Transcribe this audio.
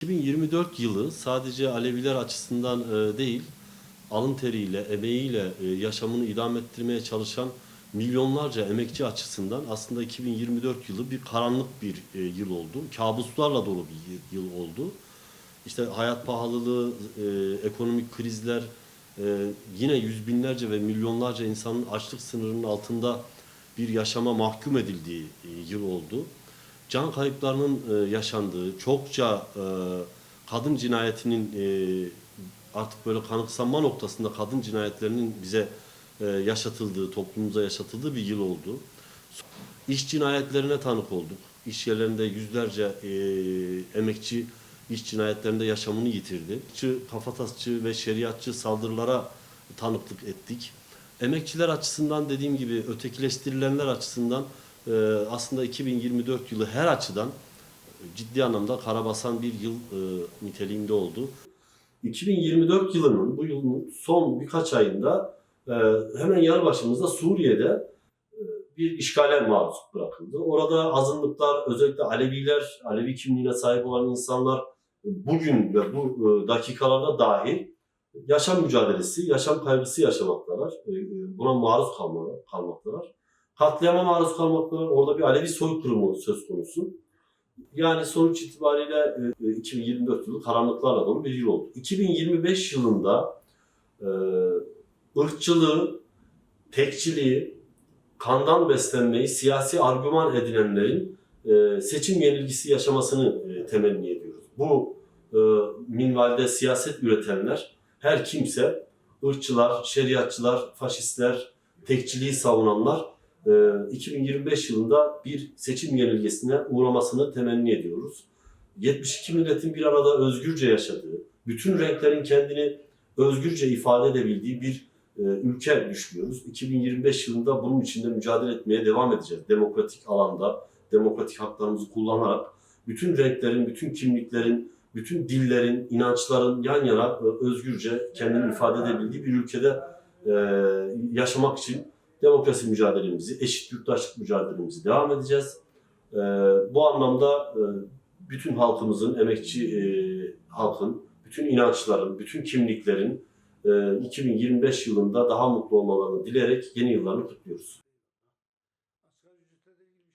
2024 yılı sadece Aleviler açısından e, değil, alın teriyle, emeğiyle e, yaşamını idame ettirmeye çalışan milyonlarca emekçi açısından aslında 2024 yılı bir karanlık bir e, yıl oldu. Kabuslarla dolu bir yıl oldu. İşte hayat pahalılığı, ekonomik krizler, yine yüz binlerce ve milyonlarca insanın açlık sınırının altında bir yaşama mahkum edildiği yıl oldu can kayıplarının e, yaşandığı, çokça e, kadın cinayetinin e, artık böyle kanıksanma noktasında kadın cinayetlerinin bize e, yaşatıldığı, toplumumuza yaşatıldığı bir yıl oldu. İş cinayetlerine tanık olduk. İş yerlerinde yüzlerce e, emekçi iş cinayetlerinde yaşamını yitirdi. Çı, kafatasçı ve şeriatçı saldırılara tanıklık ettik. Emekçiler açısından dediğim gibi ötekileştirilenler açısından e, aslında 2024 yılı her açıdan ciddi anlamda karabasan bir yıl e, niteliğinde oldu. 2024 yılının bu yılın son birkaç ayında e, hemen yanı başımızda Suriye'de e, bir işgale maruz bırakıldı. Orada azınlıklar, özellikle Aleviler, Alevi kimliğine sahip olan insanlar bugün ve bu e, dakikalarda dahil yaşam mücadelesi, yaşam kaygısı yaşamaktalar. E, Buna maruz kalmalar, kalmaktalar. Katliama maruz kalmaktalar. Orada bir Alevi soykırımı söz konusu. Yani sonuç itibariyle e, e, 2024 yılı karanlıklarla dolu bir yıl oldu. 2025 yılında e, ırkçılığı, tekçiliği, kandan beslenmeyi siyasi argüman edinenlerin e, seçim yenilgisi yaşamasını e, temenni ediyoruz. Bu e, minvalde siyaset üretenler her kimse ırkçılar, şeriatçılar, faşistler, tekçiliği savunanlar e, 2025 yılında bir seçim yenilgisine uğramasını temenni ediyoruz. 72 milletin bir arada özgürce yaşadığı, bütün renklerin kendini özgürce ifade edebildiği bir e, ülke düşünüyoruz. 2025 yılında bunun için de mücadele etmeye devam edeceğiz. Demokratik alanda, demokratik haklarımızı kullanarak bütün renklerin, bütün kimliklerin, bütün dillerin, inançların yan yana e, özgürce kendini ifade edebildiği bir ülkede e, yaşamak için demokrasi mücadelemizi, eşit yurttaşlık mücadelemizi devam edeceğiz. E, bu anlamda e, bütün halkımızın, emekçi e, halkın, bütün inançların, bütün kimliklerin e, 2025 yılında daha mutlu olmalarını dileyerek yeni yıllarını kutluyoruz.